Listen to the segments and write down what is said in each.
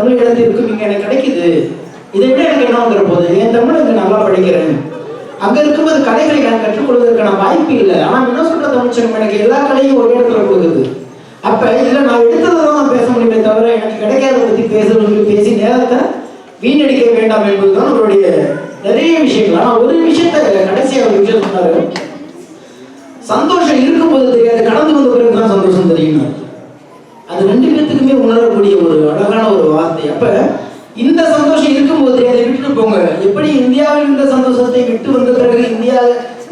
தமிழ் இடத்திற்கும் இங்கே எனக்கு கிடைக்குது. இதை விட எனக்கு என்ன வந்துட போகுது? என் தமிழ் இங்கே நல்லா படிக்கிறேன். அங்கே இருக்கும்போது கலைகளை நான் கற்றுக்கொள்வதற்கான வாய்ப்பு இல்லை. ஆனால் என்ன சொல்ற தமிழ்ச்சங்கம் எனக்கு எல்லா கலையும் ஒரே இடத்துல கொடுக்குது. அப்போ இதில் நான் எடுத்ததை தான் நான் பேச முடியுமே தவிர எனக்கு கிடைக்காத பற்றி பேசுறவங்களுக்கு பேசி நேரத்தை வீணடிக்க வேண்டாம் என்பதுதான் அவருடைய நிறைய விஷயங்கள். ஆனால் ஒரு விஷயத்த கடைசியாக ஒரு விஷயம் சொன்னார். சந்தோஷம் இருக்கும்போது தெரியாது கடந்து வந்த பிறகு தான் சந்தோஷம் தெரியும் அது ரெண்டு பேத்துக்குமே உணரக்கூடிய ஒரு அழகான ஒரு வார்த்தை அப்ப இந்த சந்தோஷம் இருக்கும்போது அதை விட்டுட்டு போங்க. எப்படி இந்தியாவில் இருந்த சந்தோஷத்தை விட்டு வந்த பிறகு இந்தியா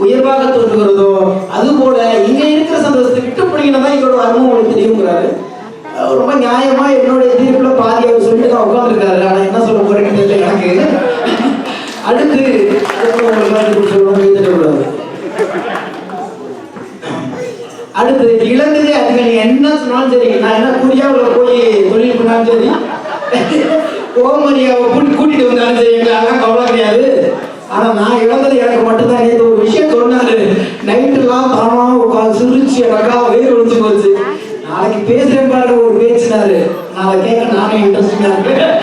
உயர்வாக தோன்றுகிறதோ அது போல இங்க இருக்கிற சந்தோஷத்தை விட்டு போனீங்கன்னா தான் எங்களோட அருமை உங்களுக்கு தெரியுங்கிறாரு. ரொம்ப நியாயமா என்னுடைய தீர்ப்புல பாதி அவர் சொல்லிட்டு தான் உட்காந்துருக்காரு ஆனா என்ன சொல்ல போறேன்னு தெரியல எனக்கு. அடுத்து அடுத்து உங்களுக்கு அதுக்கு என்ன சொன்னாலும் சரி நான் என்ன கொரியாவில் போய் தொழில் பண்ணாலும் சரி. கோமரியாவை கூட்டிட்டு வந்தாலும் சரி எங்களுக்கு அதெல்லாம் கவலை கிடையாது. ஆனா நான் இழந்தது எனக்கு மட்டும்தான். நேற்று ஒரு விஷயம் சொன்னாரு. நைட்டுலாம் தானா உட்காந்து சிரிச்சு எனக்கா வெயில் ஒழிச்சு போச்சு. நாளைக்கு பேசுறேன் பாரு ஒரு பேசினாரு நாளை கேட்க நானும் இன்ட்ரெஸ்டிங்கா இருக்கேன்.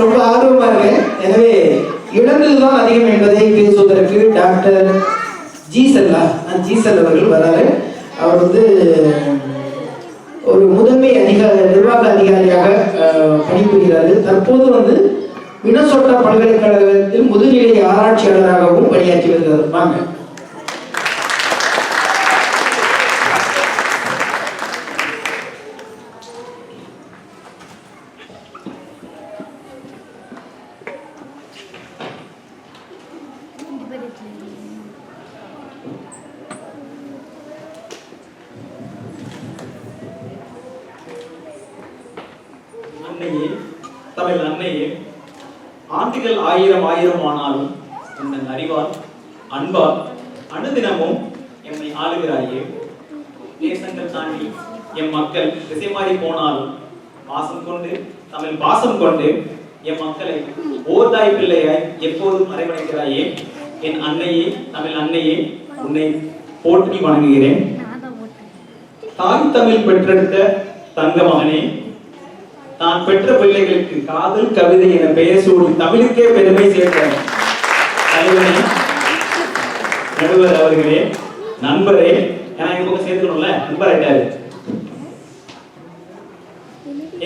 ரொம்ப ஆர்வமா இருக்கேன். எனவே இழந்ததுதான் அதிகம் என்பதை பேசுவதற்கு டாக்டர் ஜீசல்லா ஜீசல் அவர்கள் வராரு. அவர் வந்து ஒரு முதன்மை அதிகார நிர்வாக அதிகாரியாக அஹ், தற்போது வந்து மினசோட்டா பல்கலைக்கழகத்தில் முதுநிலை ஆராய்ச்சியாளராகவும் பணியாற்றி வருகிறார். வாங்க அன்னையே தமிழ் அன்னையே ஆண்டுகள் ஆயிரம் ஆயிரம் ஆனாலும் உந்தன் அறிவால் அன்பால் அனுதினமும் எம்மை ஆளுகிறாயே. தேசங்கள் தாண்டி எம் மக்கள் திசை மாறி போனாலும் பாசம் கொண்டு தமிழ் பாசம் கொண்டு என் மக்களை ஓர்தாய் பிள்ளையாய் எப்போதும் அரவணைக்கிறாயே. என் அன்னையே தமிழ் அன்னையே உன்னை போற்றி வணங்குகிறேன். தாய் தமிழ் பெற்றெடுத்த தங்க மகனே தான் பெற்ற பிள்ளைகளுக்கு காதல் கவிதை என பெயர் சூடி தமிழுக்கே பெருமை சேர்த்த நடுவர் அவர்களே நண்பரே ஏன்னா எங்க பக்கம் சேர்த்துக்கணும்ல? நண்பர் ஆயிட்டாரு.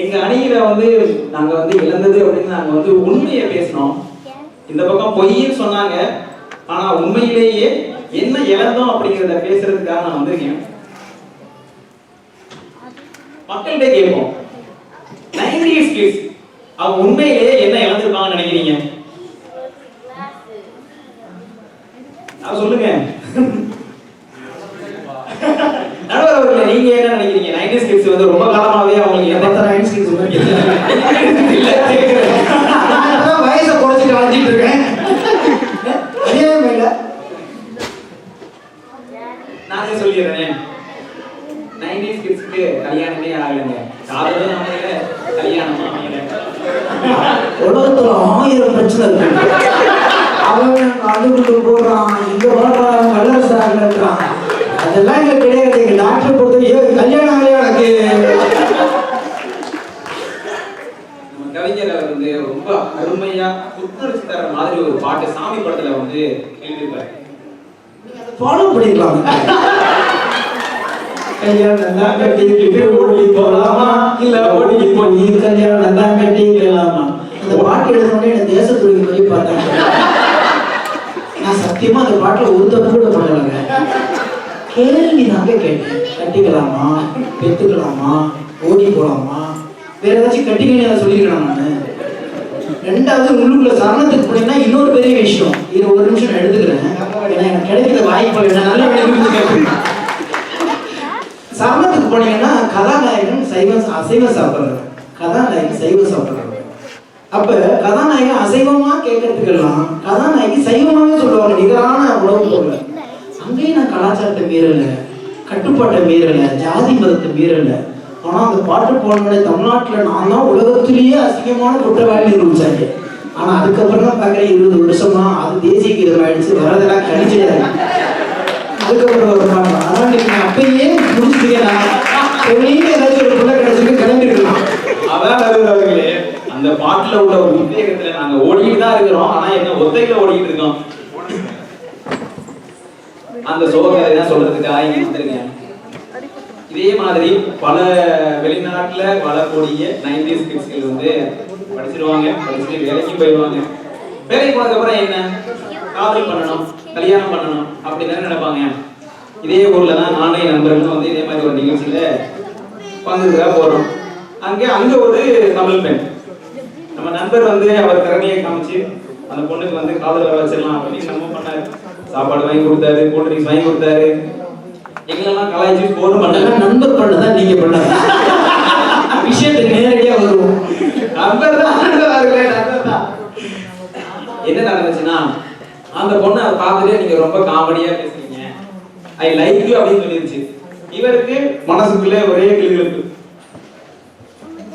எங்க அணியில வந்து நாங்க வந்து இழந்தது அப்படின்னு நாங்க வந்து உண்மையை பேசினோம். இந்த பக்கம் பொய்ன்னு சொன்னாங்க. ஆனா உண்மையிலேயே என்ன இழந்தோம் அப்படிங்கிறத பேசுறதுக்காக நான் வந்திருக்கேன். மக்கள்கிட்ட கேட்போம். நைன்டிஸ் கிட்ஸ் அவங்க உண்மையிலேயே என்ன இழந்திருப்பாங்கன்னு நினைக்கிறீங்க? அது சொல்லுங்க. நடுவர் நீங்க என்ன நினைக்கிறீங்க? கிட்ஸ் வந்து ரொம்ப காலமாவே அவங்களுக்கு எந்த பத்தரை ஐன்ஸ்டீன் சொன்னாரு. நான் இப்பதான் வயசை குறைச்சிட்டு வளர்த்திட்டு இருக்கேன் அநியாயம் இல்லை நானே சொல்லிடுறேன் நைன்டிஸ் கிட்ஸ்க்கு கல்யாணமே ஆகலைங்க காதலும் அமையல கல்யாணமும் அமையல உலகத்துல ஆயிரம் பிரச்சனை இருக்கு அவன் அதுக்குள்ள போடுறான் இங்க வளர்றான் வல்லரசு ஆகலன்றான் அதெல்லாம் இங்க கிடையாது. எங்க டாக்டர் பொறுத்த ஏ கல்யாணம் ஆகலையா எனக்கு நம்ம கவிஞர் அவர் வந்து ரொம்ப அருமையா புத்துணர்ச்சி தர மாதிரி ஒரு பாட்டு சாமி படத்துல வந்து எழுதியிருப்பாரு ஃபாலோ கல்யாணம் தான் கட்டிக்கிட்டு ஓடி போலாமா? இல்ல ஓடி போய் கல்யாணம் தான் கட்டிக்கலாமா அந்த பாட்டு எனக்கு மாதிரி பார்த்தாங்க நான் சத்தியமா அந்த பாட்டுல ஒரு தப்பு கூட பண்ணலைங்க. கேள்வி தாங்க கேட்டேன். கட்டிக்கலாமா? பெத்துக்கலாமா? ஓடி போலாமா? வேற ஏதாச்சும் கட்டிக்கணும் சொல்லிருக்கலாம் நான். ரெண்டாவது உள்ளுக்குள்ள சரணத்துக்கு போனீங்கன்னா இன்னொரு பெரிய விஷயம். இது ஒரு நிமிஷம் நான் எடுத்துக்கிறேன். ஏன்னா எனக்கு கிடைக்கிற வாய்ப்பு இல்லை கேட்பேன் சரணத்துக்கு போனீங்கன்னா கதாநாயகன் சைவம் அசைவம் சாப்பிட்றாரு. கதாநாயகன் சைவ சாப்பிட்றாரு. அப்ப கதாநாயகன் அசைவமா கேட்கறதுக்கெல்லாம் கதாநாயகி சைவமாவே சொல்லுவாங்க. நிகரான உணவு பொருள். அங்கேயும் நான் கலாச்சாரத்தை மீறல கட்டுப்பாட்டை மீறல ஜாதி மதத்தை மீறல. ஆனா அந்த பாட்டு போனோட தமிழ்நாட்டுல நான் தான் உலகத்திலேயே அசிங்கமான குற்றவாளி இருந்துச்சாங்க ஆனா அதுக்கப்புறம் தான் பாக்குறேன் இருபது வருஷமா அது தேசிய கீதம் ஆயிடுச்சு. வரதெல்லாம் கழிச்சிடாரு அதுக்கப்புறம் ஒரு பாட்டு அதான் நீங்க அப்பயே முடிச்சுட்டீங்கன்னா ஏதாச்சும் ஒரு பிள்ளை கிடைச்சிருக்கு கிளம்பிருக்கலாம் அதான் அவர்களே அந்த பாட்டுல உள்ள ஒரு உத்வேகத்துல நாங்க ஓடிட்டு தான் இருக்கிறோம். ஆனா என்ன ஒத்தையில ஓடிட்டு இருக்கோம். அந்த சோகத்தை தான் சொல்றதுக்காக இங்க வந்துருங்க இதே மாதிரி பல வெளிநாட்டுல வளரக்கூடிய நைன்டிஸ் கிட்ஸ்கள் வந்து படிச்சிருவாங்க படிச்சுட்டு வேலைக்கு போயிடுவாங்க. வேலைக்கு போனதுக்கு அப்புறம் என்ன? காதல் பண்ணணும் கல்யாணம் பண்ணணும் அப்படின்னு தானே நினைப்பாங்க. இதே ஊர்ல தான் நானே நண்பர்களும் வந்து இதே மாதிரி ஒரு நிகழ்ச்சியில பங்குக்காக போறோம். அங்கே அங்க ஒரு தமிழ் பெண். நம்ம நண்பர் வந்து அவர் திறமையை காமிச்சு அந்த பொண்ணுக்கு வந்து காதல வச்சிடலாம் அப்படின்னு நம்ம பண்ணாரு. சாப்பாடு வாங்கி கொடுத்தாரு கூல் ட்ரிங்க்ஸ் வாங்கி கொடுத்தாரு. எங்களெல்லாம் கலாய்ச்சி போன் பண்ணல நண்பர் பண்ணதான் நீங்க பண்ணாங்க விஷயத்துக்கு நேரடியா வருவோம். நண்பர் தான் நண்பர் தான் என்ன நடந்துச்சுன்னா அந்த பொண்ணை அதை பார்த்துட்டு நீங்க ரொம்ப காமெடியா பேசுறீங்க. ஐ லைக் யூ அப்படின்னு சொல்லிருச்சு. இவருக்கு மனசுக்குள்ளே ஒரே கிளிகளுக்கு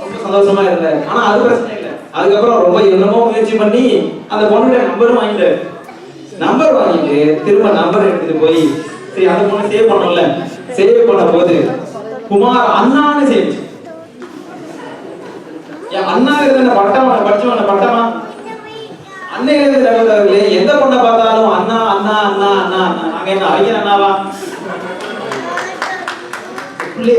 ரொம்ப சந்தோஷமா இருந்தாரு. ஆனா அது பிரச்சனை அதுக்கப்புறம் ரொம்ப என்னமோ முயற்சி பண்ணி அந்த பொண்ணுடைய நம்பரும் வாங்கிட்டாரு நம்பர் வாங்கிட்டு திரும்ப நம்பர் எடுத்துட்டு போய் சரி அந்த பொண்ணு சேவ் பண்ணோம்ல சேவ் பண்ண போது குமார் அண்ணான்னு சேவிச்சு என் அண்ணா இருந்த பட்டமா படிச்சவன பட்டமா? அன்னையிலிருந்து ரகுவர்களே எந்த பொண்ணை பார்த்தாலும் அண்ணா அண்ணா அண்ணா அண்ணா அண்ணா. நாங்க என்ன அறிஞர் அண்ணாவா? பிள்ளைய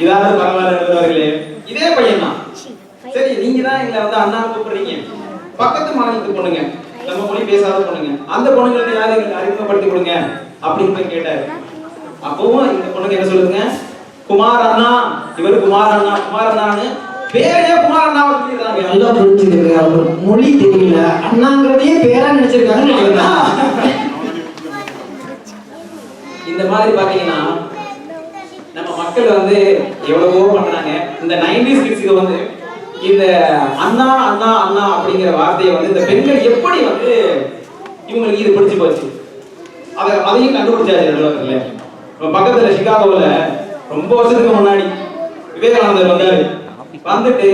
இதாவது பரவாயில்ல இருந்தவர்களே இதே பையன். தான் சரி நீங்க தான் எங்களை வந்து அண்ணா கூப்பிடுறீங்க. பக்கத்து மாநிலத்து பொண்ணுங்க. நம்ம மொழி பேசாத பொண்ணுங்க. அந்த பொண்ணுங்களை யாரும் எங்களுக்கு அறிமுகப்படுத்தி கொடுங்க அப்படின்னு போய் கேட்டாரு. அப்பவும் இந்த பொண்ணுங்க என்ன சொல்லுங்க குமார் அண்ணா. இவர் குமார் அண்ணா. குமார் அண்ணான்னு பேரே குமார் அண்ணா சொல்லிடுறாங்க நல்லா புரிஞ்சுக்கங்க அவர் மொழி தெரியல. அண்ணாங்கிறதையே பேரா நினைச்சிருக்காங்க. இந்த மாதிரி பாத்தீங்கன்னா மக்கள் வந்து எவ்வளவோ பண்றாங்க இந்த நைன்டிஸ் கிட்ஸுக்கு வந்து இந்த அண்ணா அண்ணா அண்ணா அப்படிங்கிற வார்த்தையை வந்து இந்த பெண்கள் எப்படி வந்து இவங்களுக்கு இது பிடிச்சு போச்சு? அதை அதையும் கண்டுபிடிச்சாரு நடுவர்களே நம்ம பக்கத்துல சிகாகோல ரொம்ப வருஷத்துக்கு முன்னாடி விவேகானந்தர் வந்தாரு. வந்துட்டு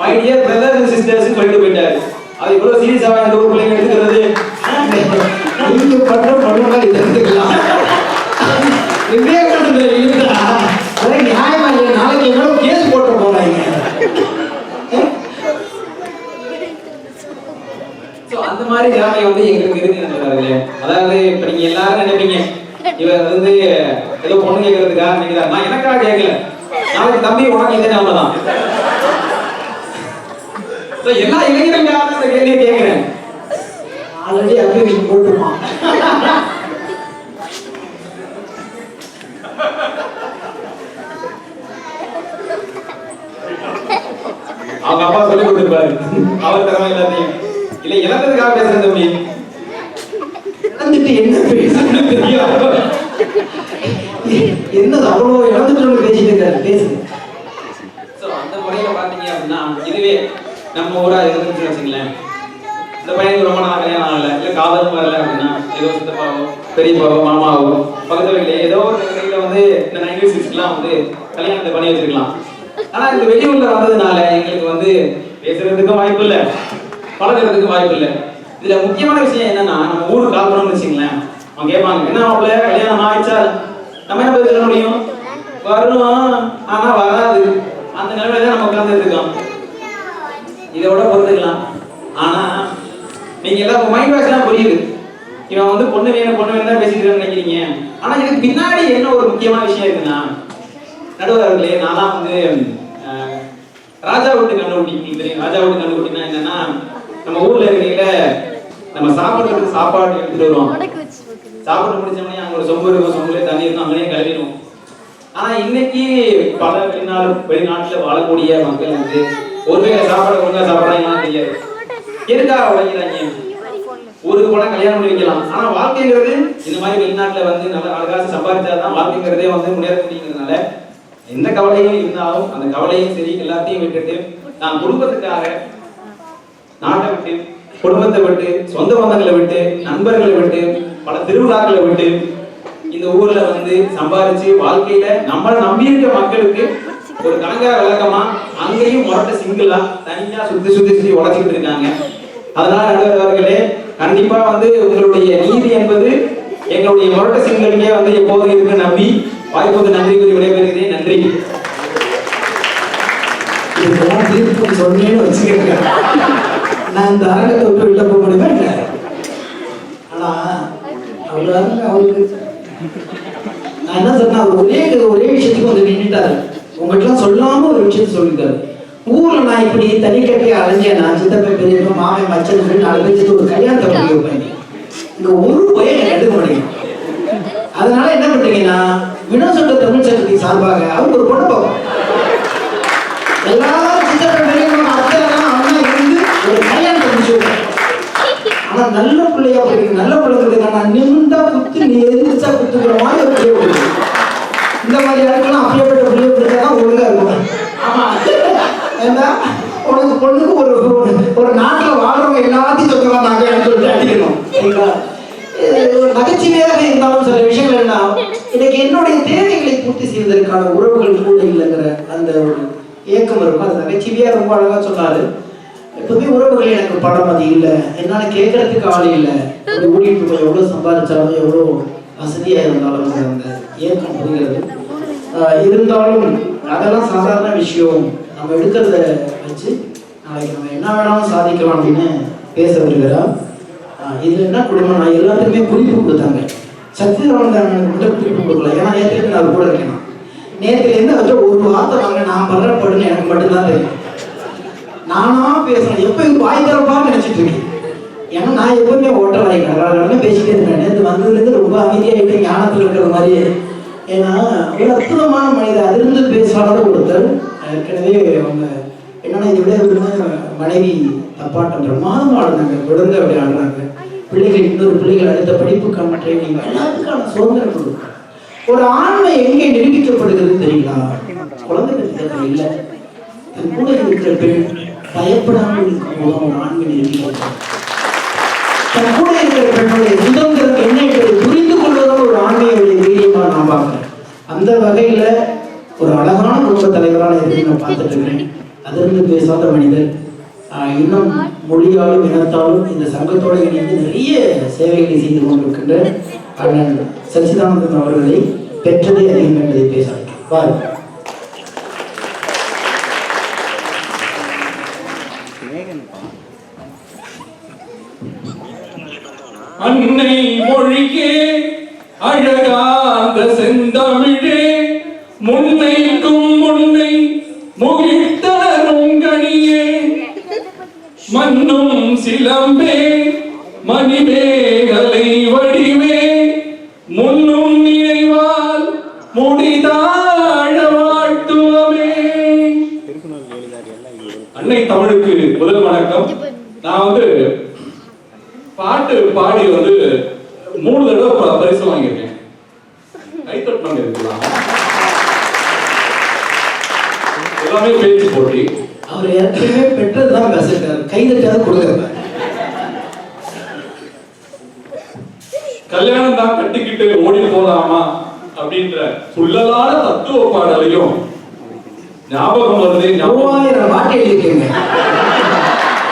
my dear brothers and sisters சொல்லிட்டு போயிட்டாரு. அது இவ்வளவு சீரியஸாவா இந்த ஊர் பிள்ளைங்க எடுத்துக்கிறது? நீங்க பண்ற பண்ணுங்க எடுத்துக்கலாம். விவேகானந்தர் இருந்தா அதான் நியாயமா இல்லை நாளைக்கு எவ்வளவு கேஸ் போட்டு போறாங்க. அந்த மாதிரி நிலைமை வந்து எங்களுக்கு இருக்கு அதாவது இப்ப நீங்க எல்லாரும் நினைப்பீங்க இவர் வந்து ஏதோ பொண்ணு கேட்கறதுக்காக நினைக்கிறார் நான் எனக்காக கேட்கல நாளைக்கு தம்பி உனக்கு இதே நிலைமை தான். எல்லா இளைஞர்களுக்காக இந்த கேள்வியை கேட்கிறேன். ஆல்ரெடி அப்ளிகேஷன் போட்டுருப்பான். அவங்க அப்பா சொல்லி கொடுத்துருப்பாரு அவர் திறமை எல்லாத்தையும். இல்ல இழந்ததுக்காக பேசுறேன் தம்பி. இழந்துட்டு என்ன பேசுறது? தெரியாது என்னது அவ்வளோ இழந்துட்டு பேசிட்டு இருக்காரு? பேசுங்க சோ அந்த முறையில பாத்தீங்க அப்படின்னா இதுவே நம்ம ஊரா இருந்துச்சு வச்சுங்களேன் இந்த பையனுக்கு ரொம்ப நாள் கல்யாணம் ஆகல. இல்ல காதலும் வரல அப்படின்னா ஏதோ சித்தப்பாவோ பெரியப்பாவோ மாமாவோ பக்கத்து வீட்டுல ஏதோ ஒரு வந்து இந்த நைன்டி சிக்ஸ்லாம் வந்து கல்யாணத்தை பண்ணி வச்சிருக்கலாம். ஆனா இந்த வெளியூர்ல வந்ததுனால எங்களுக்கு வந்து பேசுறதுக்கும் வாய்ப்பு இல்ல பழகுறதுக்கும் வாய்ப்பு இல்ல இதுல முக்கியமான விஷயம் என்னன்னா நம்ம ஊருக்கு கால் பண்ணோம்னு வச்சுங்களேன் அவங்க கேட்பாங்க என்ன மாப்பிள்ள கல்யாணம் ஆயிடுச்சா? நம்ம என்ன பதில் சொல்ல முடியும்? வரும் ஆனா வராது. அந்த நிலைமையில தான் நம்ம உட்கார்ந்து இருக்கோம். இதை விட பொறுத்துக்கலாம். ஆனா நீங்க எல்லாம் மைண்ட் வாஷ் தான் புரியுது. இவன் வந்து பொண்ணு வேணும் பொண்ணு வேணும் தான் பேசிக்கிறேன்னு நினைக்கிறீங்க. ஆனா இதுக்கு பின்னாடி என்ன ஒரு முக்கியமான விஷயம் இருக்குன்னா நடுவர்களே நான் வந்து ராஜா வீட்டு கண்டுபிடி நீங்க தெரியும் ராஜா வீட்டு கண்டுபிடினா என்னன்னா நம்ம ஊர்ல இருக்கையில நம்ம சாப்பிடுறதுக்கு சாப்பாடு எடுத்துட்டு வருவோம் சாப்பிட்டு முடிச்சோடனே அங்க ஒரு சொம்பு இருக்கும் சொம்புல தண்ணி இருக்கும் அங்கேயே கழுவிடுவோம் ஆனா இன்னைக்கு பல வெளிநாடு வெளிநாட்டுல வாழக்கூடிய மக்கள் வந்து ஒருவேளை சாப்பாடு ஒழுங்கா சாப்பிடுறாங்கன்னு தெரியாது. எதுக்காக உழைக்கிறாங்க? ஊருக்கு போனா கல்யாணம் பண்ணி வைக்கலாம். ஆனா வாழ்க்கைங்கிறது இந்த மாதிரி வெளிநாட்டுல வந்து நல்ல அழகாக சம்பாதிச்சாதான் வாழ்க்கைங்கிறதே வந்து முன்னேற முடியுங்கிறதுனால எந்த கவலையும் இருந்தாலும் அந்த கவலையும் சரி எல்லாத்தையும் விட்டுட்டு நான் குடும்பத்துக்காக நாட்டை விட்டு குடும்பத்தை விட்டு சொந்த பந்தங்களை விட்டு நண்பர்களை விட்டு பல திருவிழாக்களை விட்டு இந்த ஊர்ல வந்து சம்பாதிச்சு வாழ்க்கையில நம்மளை நம்பியிருக்க மக்களுக்கு ஒரு கலங்கார விளக்கமா அங்கேயும் முரட்ட சிங்கிளா தனியா சுத்தி சுத்தி சுத்தி உழைச்சிக்கிட்டு இருக்காங்க. அதனால நடுவர்களே கண்டிப்பா வந்து உங்களுடைய நீதி என்பது எங்களுடைய முரட்ட சிங்களுக்கே வந்து எப்போதும் இருக்கு நம்பி வாய்ப்புக்கு நன்றி கூறி விடைபெறுகிறேன். நன்றி. பத்தி சொன்னேன்னு வச்சுக்கோங்க. நான் இந்த அரங்கத்தை விட்டு வெளில போக முடியுமா என்ன? ஆனா அவ்வளோ அவருக்கு. நான் என்ன சொன்னேன் அவர் ஒரே ஒரே விஷயத்துக்கு வந்து நின்றுட்டாரு உங்ககிட்ட சொல்லாம ஒரு விஷயத்த சொல்லிட்டாரு. ஊர்ல நான் இப்படி தனி கட்டி அலைஞ்சேன். நான் சித்தப்பை பெரியப்பா மாமன் மச்சன் சொல்லி நாலு ஒரு கல்யாணத்தை பண்ணி வைப்பேன் இங்க ஒரு பையன் என்னை கண்டுக்க மாட்டேங்க அதனால என்ன பண்றீங்கன்னா வினோசட்ட தமிழ் சங்கத்தின் சார்பாக அவங்க ஒரு பொண்ணு பார்ப்போம். எல்லாரும் சித்தப்பை பெரியப்பா இருந்து ஒரு கல்யாணத்தை முடிச்சு ஆனா நல்ல பிள்ளையா போயிருக்கு. நல்ல பிள்ளைங்க நான் நிமிந்தா குத்து நீ எதிர்த்தா குத்துக்கிற மாதிரி ஒரு பிள்ளைய போயிருக்கு இந்த மாதிரி இடத்துலாம் அப்படியேப்பட்ட பிள்ளைய பிடிச்சாதான் ஒழுங்கா இருக்கும் ஆமா ஏண்டா உனக்கு பொண்ணுக்கு ஒரு ஒரு- ஒரு நாட்டுல வாழ்றவங்க எல்லாத்தையும் சொந்தமா நாங்க எனக்கு சொல்லிட்டு அடிக்கணும் சரிங்களா இது தேவை இருந்தாலும் சில விஷயங்கள் என்ன இன்னைக்கு என்னுடைய தேவைகளை பூர்த்தி செய்வதற்கான உறவுகள் கூட இல்லைங்கிற அந்த ஒரு ஏக்கம் இருக்கும். அது நகைச்சுவையா ரொம்ப அழகா சொன்னாரு. எப்பவுமே உறவுகள் எனக்கு படம் அது இல்லை. என்னால கேட்கறதுக்கு ஆள் இல்லை. அப்படி ஓடிட்டு இருக்கோம். எவ்வளவு சம்பாதிச்சாலும் எவ்வளவு வசதியா இருந்தாலும் அந்த ஏக்கம் புரிகிறது. ஆஹ் இருந்தாலும் அதெல்லாம் சாதாரண விஷயம். நம்ம எடுக்கிறத வச்சு நாளைக்கு நம்ம என்ன வேணாலும் சாதிக்கலாம் அப்படின்னு பேச வருகிறார் இது என்ன குடும்பம் நான் எல்லாத்துக்குமே குறிப்பு கொடுத்தாங்க. சத்யராமன் மட்டும் குறிப்பு கொடுக்கல. ஏன்னா நேற்று நான் கூட இருக்கேன். நேற்றுல இருந்து அவர்கிட்ட ஒரு வார்த்தை வாங்க நான் படுற படுன்னு எனக்கு மட்டும்தான் தெரியும். நானா பேசுறேன். எப்போ இது வாய் திறப்பான்னு நினைச்சிட்டு இருக்கேன். ஏன்னா நான் எப்பவுமே ஓட்டல் வாய் கடற்கடன்னு பேசிட்டே இருந்தேன் நேற்று வந்ததுலேருந்து ரொம்ப அமைதியாகிட்டு ஞானத்தில் இருக்கிற மாதிரியே ஏன்னா ஒரு அற்புதமான மனிதர் அதிலிருந்து பேசாத ஒருத்தர். ஏற்கனவே அவங்க என்னன்னா இதை விட மனைவி தப்பாட்டம் பிரமாதம் ஆடுறாங்க விழுந்து அப்படி ஆடுறாங்க. பிள்ளைகள் இன்னொரு பிள்ளைகள் அடுத்த படிப்புக்கான ட்ரைனிங் எல்லாத்துக்கான சுதந்திரம் கொடுக்கும் ஒரு ஆண்மை எங்கே நிரூபிக்கப்படுகிறது தெரியுங்களா? குழந்தைகள் இல்லை. தன் கூட இருக்கிற பெண் பயப்படாமல் இருக்கும் போது அவன் ஆண்மை நிரூபிக்கப்படுகிறது தன் கூட இருக்கிற பெண்ணுடைய சுதந்திரம் என்ன என்பதை புரிந்து கொள்வதும் ஒரு ஆண்மையுடைய வீரியமாக நான் பார்க்கிறேன். அந்த வகையில் ஒரு அழகான குடும்ப தலைவரான இருந்து நான் பார்த்துட்டு இருக்கிறேன். அதிலிருந்து பேசாத மனிதர் இன்னும் மொழியாலும் இனத்தாலும் இந்த சங்கத்தோடு இணைந்து நிறைய சேவைகளை செய்து கொண்டிருக்கின்ற அண்ணன் சச்சிதானந்தன் அவர்களை பெற்றதே அதிகம் என்பதை பேச பாருங்கள் அன்னை மொழியே அழகாந்த செந்தமிழே முன்னைக்கும் முன்னை முகிழ்த்தரும் நிலம்பே மணிமேகலை வடிவே முன்னும் நினைவால் முடிதாழ வாழ்த்துவமே அன்னை தமிழுக்கு முதல் வணக்கம். நான் வந்து பாட்டு பாடி வந்து மூணு தடவை பரிசு வாங்கியிருக்கேன். கைத்தட்டணும் இருக்கலாம். எல்லாமே பேச்சு போட்டி. அவர் ஏற்கனவே பெற்றதுதான் பேசிட்டார் கைதட்டாத கொடுக்குறாரு கல்யாணம் தான் கட்டிக்கிட்டு ஓடி போலாமா அப்படின்ற சுள்ளலான தத்துவ பாடலையும் ஞாபகம் வருது மூவாயிரம் பாட்டு எழுதிருக்கீங்க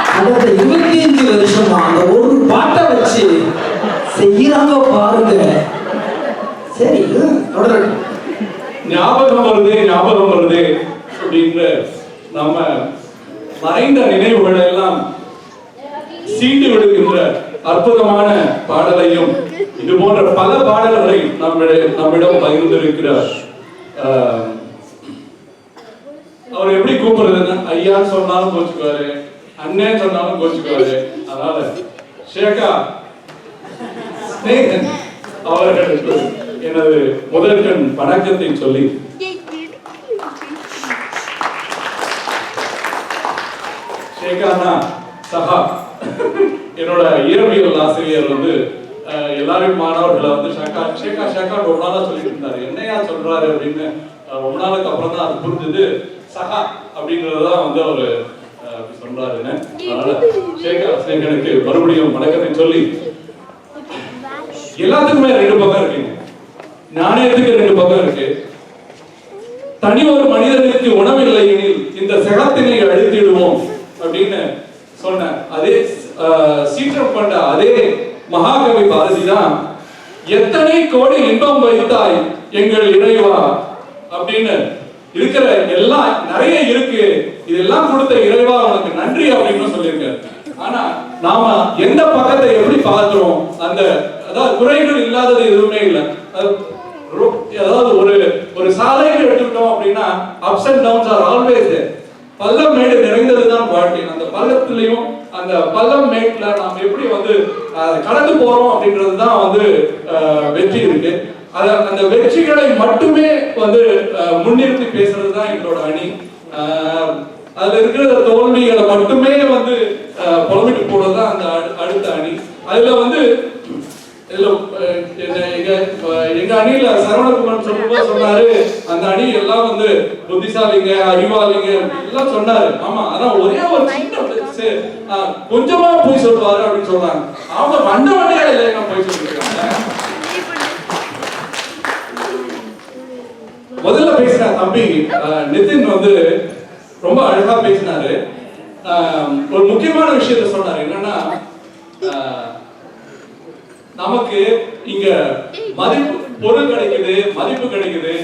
கடந்த இருபத்தி அஞ்சு வருஷமா அந்த ஒரு பாட்டை வச்சு செய்யறாங்க பாருங்க. சரி தொடரட்டும். ஞாபகம் வருது ஞாபகம் வருது அப்படின்ற நம்ம மறைந்த நினைவுகள் எல்லாம் சீண்டு விடுகின்ற அற்புதமான பாடலையும் இது போன்ற பல பாடல்களை நம்மிடம் நம்மிடம் பகிர்ந்திருக்கிறார். அவர் எப்படி கூப்பிடுறதுன்னா ஐயா சொன்னாலும் கோச்சுக்குவாரு அண்ணன் சொன்னாலும் கோச்சுக்குவாரு. அதனால ஷேகா அவர்களுக்கு எனது முதற்கண் வணக்கத்தை சொல்லி. ஷேகா சஹா. என்னோட இயற்பியல் ஆசிரியர் வந்து அஹ், எல்லாரும் மாணவர்களை வந்து ஷேகா ஷேகா ஷேகா ரொம்ப நாளா சொல்லிட்டு இருந்தாரு. என்னையா சொல்றாரு அப்படின்னு ரொம்ப நாளுக்கு அப்புறம் தான் அது புரிஞ்சது. சஹா அப்படிங்கறதுதான் வந்து அவரு அஹ், சொல்றாருன்னு அதனால ஷேகா ஷேகனுக்கு மறுபடியும் வணக்கத்தை சொல்லி எல்லாத்துக்குமே ரெண்டு பக்கம் இருக்குங்க. நாணயத்துக்கு ரெண்டு பக்கம் இருக்கு? தனி ஒரு மனிதனுக்கு உணவில்லை எனில் இந்த சகத்தினை அழித்திடுவோம் அப்படின்னு சொன்ன அதே சீற்றம் கொண்ட அதே மகாகவி பாரதி தான் எத்தனை கோடி இன்பம் வைத்தாய் எங்கள் இறைவா அப்படின்னு இருக்கிற எல்லாம் நிறைய இருக்கு. இதெல்லாம் கொடுத்த இறைவா உனக்கு நன்றி அப்படின்னு சொல்லியிருக்காரு. ஆனா நாம எந்த பக்கத்தை எப்படி பார்க்கிறோம்? அந்த அதாவது குறைகள் இல்லாதது எதுவுமே இல்லை. அது அதாவது ஒரு ஒரு சாலைகள் எடுத்துக்கிட்டோம் அப்படின்னா ups and downs are always பள்ளம் மேடு நிறைந்ததுதான் வாழ்க்கை. அந்த பள்ளத்திலையும் அந்த பள்ளம் மேட்ல நாம் எப்படி வந்து கடந்து போறோம் அப்படின்றது தான் வந்து வெற்றி இருக்கு. அத அந்த வெற்றிகளை மட்டுமே வந்து அஹ், முன்னிறுத்தி பேசுறது தான் எங்களோட அணி. அஹ், அதுல இருக்கிற தோல்விகளை மட்டுமே வந்து அஹ், புலம்பிட்டு தான் அந்த அடு- அடுத்த அணி. அதுல வந்து எங்க- அணியில சரவணகுமார் சொல்லும்போது சொன்னாரு அந்த அணி எல்லாம் வந்து புத்திசாலிங்க அறிவாளிங்க எல்லாம் சொன்னாரு. ஆமா அதான் ஒரே ஒரு சின்ன கொஞ்சமா போய் சொல்லுவாரு அப்படின்னு சொல்றாங்க. அவங்க வண்ட வண்டியா நான் போய் சொல்லிருக்காங்க முதல்ல பேசின தம்பி நிதின் வந்து ரொம்ப அழகா பேசினாரு. ஒரு முக்கியமான விஷயத்த சொன்னாரு. என்னன்னா நமக்கு இங்க மதிப்பு பொருள் கிடைக்குது மதிப்பு கிடைக்குது.